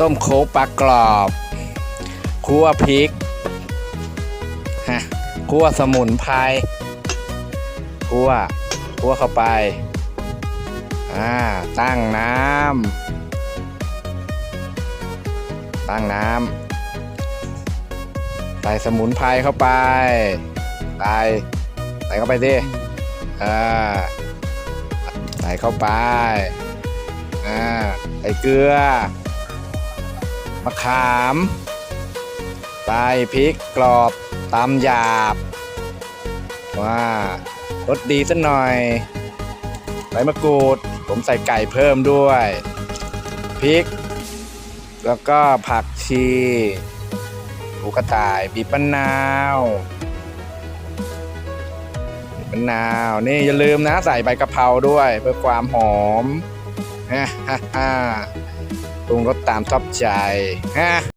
ต้มโค้กปลากรอบคั่วพริกฮะคั่วสมุนไพรคั่วคั่วเข้าไปอ่าตั้งน้ำตั้งน้ำใส่สมุนไพรเข้าไปใส่ใส่เข้าไปดิอ่าใส่เข้าไปอ่าใส่เกลือ มะขามใส่พริกกรอบตำหยาบ ว่ารสดีสักหน่อยใบมะกรูด ผมใส่ไก่เพิ่มด้วยพริก แล้วก็ผักชีหูกระต่ายบีบมะนาวบีบมะนาว นี่อย่าลืมนะใส่ใบกะเพราด้วยเพื่อความหอมฮ่าฮ่า ปรุงรสตามชอบใจฮะ